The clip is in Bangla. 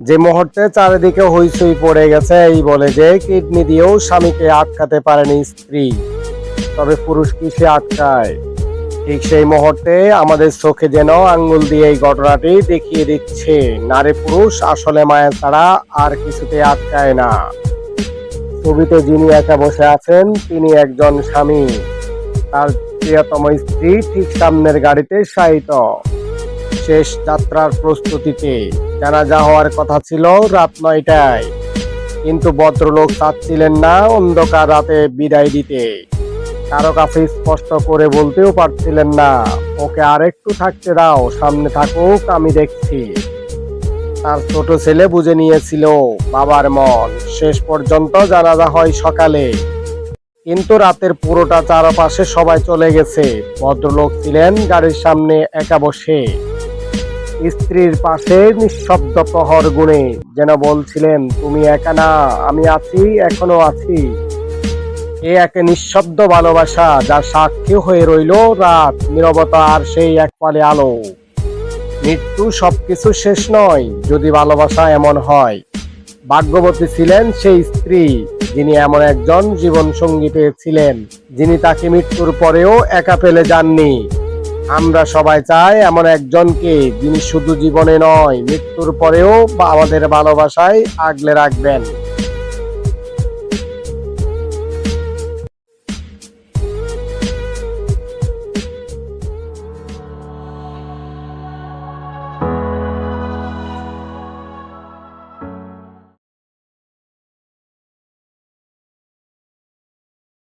যে মুহূর্তে চারিদিকে হইচই পড়ে গেছে, এই বলে যে কিডনি দিয়েও স্বামীকে আটকাতে পারেনি স্ত্রী। তবে পুরুষ কি সে আটকায়? ঠিক সেই মুহূর্তে আমাদের চোখে যেন আঙ্গুল দিয়ে এই ঘটনাটি দেখিয়ে দিচ্ছে। নারী পুরুষ আসলে মায়া ছাড়া আর কিছুতে আটকায় না। ছবিতে যিনি একা বসে আছেন, তিনি একজন স্বামী। তার প্রিয়তম স্ত্রী ঠিক সামনের গাড়িতে শায়িত। শেষ যাত্রার প্রস্তুতিতে। জানাজা হওয়ার কথা ছিল রাত নয়টায়। কিন্তু ভদ্রলোক চাচ্ছিলেন না অন্ধকার রাতে বিদায় দিতে। কারও কাছে স্পষ্ট করে বলতেও পারছিলেন না, ওকে আরেকটু থাকতে দাও, সামনে থাকুক, আমি দেখছি। তার ছোট ছেলে বুঝে নিয়েছিল, বাবার মন, শেষ পর্যন্ত জানাজা হয় সকালে। কিন্তু রাতের পুরোটা চারপাশে সবাই চলে গেছে। ভদ্রলোক ছিলেন গাড়ির সামনে একা বসে। স্ত্রীর পাশে নিঃশব্দ প্রহর গুণে। যেন বলছিলেন, তুমি একা না, আমি আছি, এখনও আছি। এ এক নিঃশব্দ ভালোবাসা, যার সাক্ষী হয়ে রইল রাত, নীরবতা আর সেই এক পালে আলো। মৃত্যু সবকিছু শেষ নয়, যদি ভালোবাসা এমন হয়। ভাগ্যবতী ছিলেন সেই স্ত্রী, যিনি এমন একজন জীবন সঙ্গী পেয়েছিলেন যিনি তাকে মৃত্যুর পরেও একা ফেলে যাননি। আমরা সবাই চাই এমন একজনকে যিনি শুধু জীবনে নয়, মৃত্যুর পরেও আমাদের ভালোবাসায় আগলে রাখবেন।